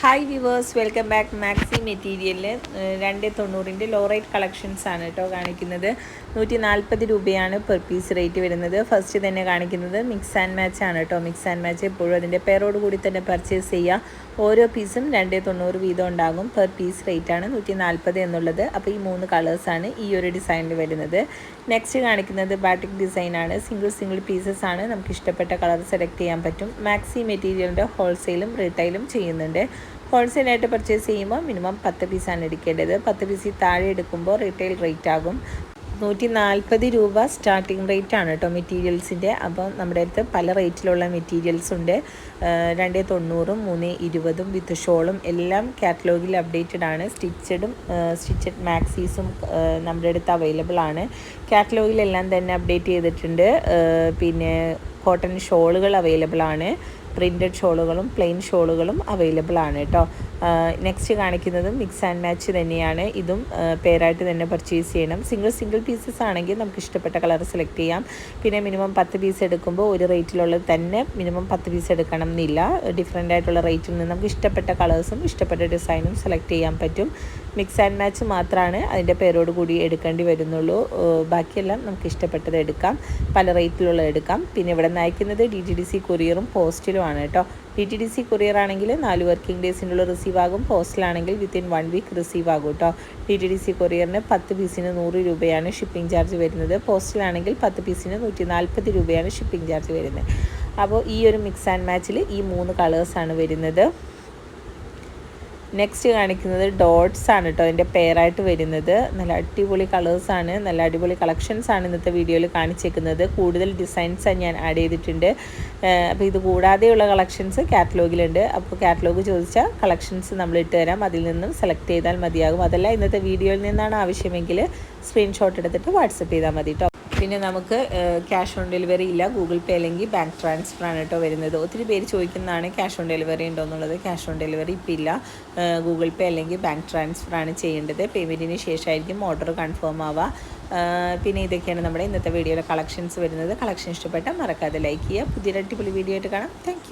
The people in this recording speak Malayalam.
Hi viewers welcome back maxi മെറ്റീരിയലിൽ രണ്ട് തൊണ്ണൂറിന്റെ ലോ റേറ്റ് കളക്ഷൻസ് ആണ് കേട്ടോ കാണിക്കുന്നത്. നൂറ്റി നാൽപ്പത് രൂപയാണ് പെർ പീസ് റേറ്റ് വരുന്നത്. ഫസ്റ്റ് തന്നെ കാണിക്കുന്നത് മിക്സ് ആൻഡ് മാച്ച് ആണ് കേട്ടോ. മിക്സ് ആൻഡ് മാച്ച് എപ്പോഴും അതിന്റെ പേരോട് കൂടി തന്നെ പർച്ചേസ് ചെയ്യുക ഓരോ പീസും രണ്ട് തൊണ്ണൂറ് വീതം ഉണ്ടാകും. പെർ പീസ് റേറ്റ് ആണ് നൂറ്റി നാൽപ്പത് എന്നുള്ളത്. അപ്പോൾ ഈ മൂന്ന് കളേഴ്സാണ് ഈ ഒരു ഡിസൈനിൽ വരുന്നത്. നെക്സ്റ്റ് കാണിക്കുന്നത് ബാറ്റിക് ഡിസൈനാണ് സിംഗിൾ സിംഗിൾ പീസസ് ആണ്. നമുക്ക് ഇഷ്ടപ്പെട്ട കളർ സെലക്ട് ചെയ്യാൻ പറ്റും. മാക്സി മെറ്റീരിയലിന്റെ ഹോൾസെയിലും റീറ്റെയിലും ചെയ്യുന്നുണ്ട്. ഹോൾസെയിലായിട്ട് പർച്ചേസ് ചെയ്യുമ്പോൾ മിനിമം പത്ത് പീസാണ് എടുക്കേണ്ടത്. പത്ത് പീസിൽ താഴെ എടുക്കുമ്പോൾ റീറ്റെയിൽ റേറ്റ് ആകും. നൂറ്റി നാൽപ്പത് രൂപ സ്റ്റാർട്ടിംഗ് റേറ്റ് ആണ് കേട്ടോ മെറ്റീരിയൽസിന്റെ അപ്പം നമ്മുടെ അടുത്ത് പല റേറ്റിലുള്ള മെറ്റീരിയൽസ് ഉണ്ട്. രണ്ട് തൊണ്ണൂറും മൂന്ന് ഇരുപതും വിത്ത് ഷോളും എല്ലാം കാറ്റലോഗിൽ അപ്ഡേറ്റഡ് ആണ്. സ്റ്റിച്ചഡും സ്റ്റിച്ചഡ് മാക്സീസും നമ്മുടെ അടുത്ത് അവൈലബിൾ ആണ്. കാറ്റലോഗിലെല്ലാം തന്നെ അപ്ഡേറ്റ് ചെയ്തിട്ടുണ്ട്. പിന്നെ കോട്ടൺ ഷോളുകൾ അവൈലബിൾ ആണ്. പ്രിന്റഡ് ഷോളുകളും പ്ലെയിൻ ഷോളുകളും അവൈലബിൾ ആണ് കേട്ടോ നെക്സ്റ്റ് കാണിക്കുന്നതും മിക്സ് ആൻഡ് മാച്ച് തന്നെയാണ്. ഇതും പേരായിട്ട് തന്നെ പർച്ചേസ് ചെയ്യണം. സിംഗിൾ സിംഗിൾ പീസസ് ആണെങ്കിൽ നമുക്ക് ഇഷ്ടപ്പെട്ട കളർ സെലക്ട് ചെയ്യാം. പിന്നെ മിനിമം പത്ത് പീസ് എടുക്കുമ്പോൾ ഒരു റേറ്റിലുള്ളത് തന്നെ മിനിമം പത്ത് പീസ് എടുക്കണം എന്നില്ല. ഡിഫറെന്റ് ആയിട്ടുള്ള റേറ്റിൽ നിന്ന് നമുക്ക് ഇഷ്ടപ്പെട്ട കളേഴ്സും ഇഷ്ടപ്പെട്ട ഡിസൈനും സെലക്ട് ചെയ്യാൻ പറ്റും. മിക്സ് ആൻഡ് മാച്ച് മാത്രമാണ് അതിന്റെ പേരോട് കൂടി എടുക്കേണ്ടി വരുന്നുള്ളൂ. ബാക്കിയെല്ലാം നമുക്ക് ഇഷ്ടപ്പെട്ടത് എടുക്കാം. പല റേറ്റിലുള്ള എടുക്കാം. പിന്നെ ഇവിടെ നയിക്കുന്നത് ഡി ടി ഡി സി കൊറിയറും പോസ്റ്റിലുമാണ് കേട്ടോ D T D C courier ആണെങ്കിൽ നാല് വർക്കിംഗ് ഡേയ്സിനുള്ള റിസീവ് ആകും. പോസ്റ്റിലാണെങ്കിൽ വിത്തിൻ വൺ വീക്ക് റിസീവ് ആകും കേട്ടോ ഡി ടി ഡി സി കൊറിയറിന് പത്ത് പീസിന് നൂറ് രൂപയാണ് ഷിപ്പിംഗ് ചാർജ് വരുന്നത്. പോസ്റ്റിലാണെങ്കിൽ പത്ത് പീസിന് നൂറ്റി നാൽപ്പത് രൂപയാണ് ഷിപ്പിംഗ് ചാർജ് വരുന്നത്. അപ്പോൾ ഈ ഒരു മിക്സ് ആൻഡ് മാച്ചിൽ ഈ മൂന്ന് കളേഴ്സാണ് വരുന്നത്. നെക്സ്റ്റ് കാണിക്കുന്നത് ഡോട്ട്സ് ആണ് കേട്ടോ അതിന്റെ പെയറായിട്ട് വരുന്നത്. നല്ല അടിപൊളി കളേഴ്സാണ് നല്ല അടിപൊളി കളക്ഷൻസ് ആണ് ഇന്നത്തെ വീഡിയോയിൽ കാണിച്ചേക്കുന്നത്. കൂടുതൽ ഡിസൈൻസ് ഞാൻ ആഡ് ചെയ്തിട്ടുണ്ട്. അപ്പോൾ ഇത് കൂടാതെയുള്ള കളക്ഷൻസ് കാറ്റലോഗിലുണ്ട് അപ്പോൾ കാറ്റലോഗ് ചോദിച്ചാൽ കളക്ഷൻസ് നമ്മൾ ഇട്ട് തരാം. അതിൽ നിന്നും സെലക്ട് ചെയ്താൽ മതിയാകും. അതല്ല ഇന്നത്തെ വീഡിയോയിൽ നിന്നാണ് ആവശ്യമെങ്കിൽ സ്ക്രീൻഷോട്ട് എടുത്തിട്ട് വാട്സപ്പ് ചെയ്താൽ മതി കേട്ടോ പിന്നെ നമുക്ക് ക്യാഷ് ഓൺ ഡെലിവറി ഇല്ല. ഗൂഗിൾ പേ അല്ലെങ്കിൽ ബാങ്ക് ട്രാൻസ്ഫർ ആണ് കേട്ടോ വരുന്നത്. ഒത്തിരി പേര് ചോദിക്കുന്നതാണ് ക്യാഷ് ഓൺ ഡെലിവറി ഉണ്ടോ എന്നുള്ളത്? ക്യാഷ് ഓൺ ഡെലിവറി ഇപ്പം ഇല്ല. ഗൂഗിൾ പേ അല്ലെങ്കിൽ ബാങ്ക് ട്രാൻസ്ഫർ ആണ് ചെയ്യേണ്ടത്. പേയ്മെന്റിന് ശേഷമായിരിക്കും ഓർഡർ കൺഫേം ആവുക. പിന്നെ ഇതൊക്കെയാണ് നമ്മുടെ ഇന്നത്തെ വീഡിയോയിലെ കളക്ഷൻസ് വരുന്നത്. കളക്ഷൻ ഇഷ്ടപ്പെട്ടാൽ മറക്കാതെ ലൈക്ക് ചെയ്യുക. പുതിയൊരു അടിപൊളി വീഡിയോ ആയിട്ട് കാണാം. താങ്ക്